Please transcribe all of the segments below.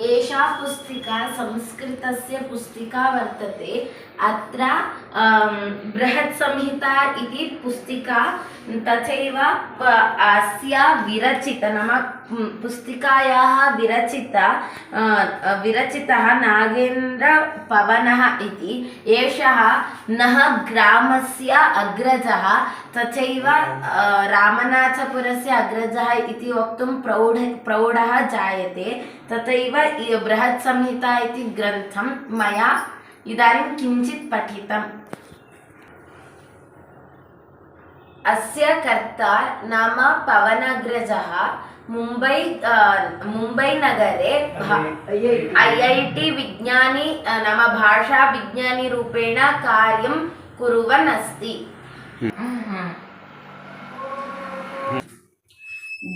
एषा पुस्तिका संस्कृतस्य पुस्तिका वर्तते। अत्र बृहत्संहिता इति पुस्तिका तथैव प- अस्य विरचित नाम पुस्तिकायाः विरचिता विरचितः नागेन्द्रपवनः इति। एषः नः ग्रामस्य अग्रजः तथैव रामनाथपुरस्य अग्रजः इति वक्तुं प्रौढ प्रौढः जायते। तथैव बृहत्संहिता इति ग्रन्थं मया इदानीं किञ्चित् पठितम्। अस्य कर्ता नाम पवनग्रजः मुम्बै मुम्बैनगरे ऐ ऐ टि विज्ञानी नाम भाषाविज्ञानीरूपेण कार्यं कुर्वन् अस्ति।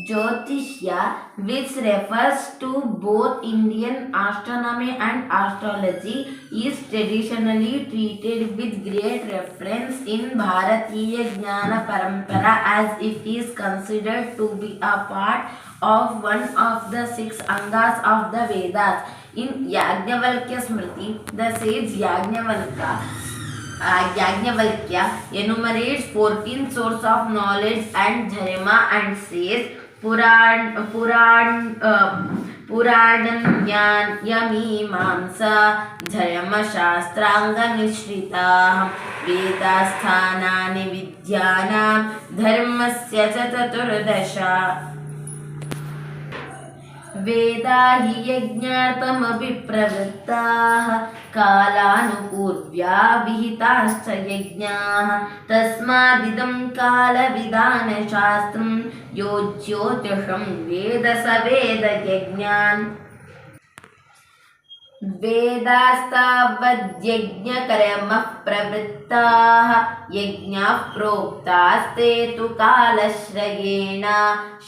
Jyotisha, which refers to both Indian astronomy and astrology, is traditionally treated with great reference in Bharatiya Jnana Parampara as it is considered to be a part of one of the six angas of the Vedas. In Yajnavalkya Smriti, the sage Yajnavalkya uh, Yajnavalkya enumerates 14 sources of knowledge and dharma and says पुराण पुराण पुराणज्ञानयमीमांसा धर्मशास्त्राङ्गनिश्रिताः वेदास्थानानि विद्यानां धर्मस्य च चतुर्दशा। वेदा हि यज्ञार्थमपि प्रवृत्ताः कालानुपूर्व्या विहिताश्च यज्ञाः। तस्मादिदं कालविधानशास्त्रं यो ज्योतिषं वेद स वेदयज्ञान् वेदास्तावद्यज्ञकर्मः प्रवृत्ताः यज्ञाः प्रोक्तास्ते तु कालश्रयेण।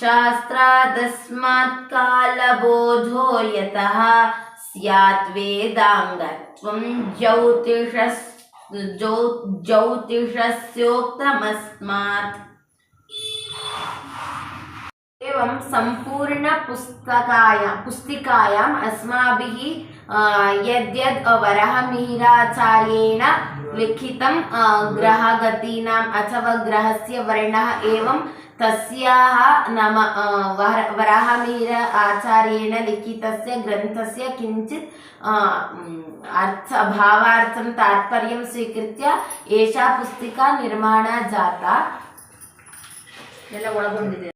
शास्त्रादस्मात् कालबोधो यतः। स्यात् वेदाङ्गत्वं ज्योतिषस् ज्यो ज्योतिषस्योक्तमस्मात्। एवं सम्पूर्णपुस्तकायां पुस्तिकायाम् अस्माभिः अ, यद्यद् वरहमिहिराचार्येण लिखितं अ, ग्रहगतीनाम् अथवा ग्रहस्य वर्णः एवं तस्याः नाम अ, वर वराहमिहिर आचार्येण लिखितस्य ग्रन्थस्य किञ्चित् अ, म्, अर्थ भावार्थं तात्पर्यं स्वीकृत्य एषा पुस्तिका निर्माणा जाता ಎಲ್ಲ ಒಳಗೊಂಡಿದೆ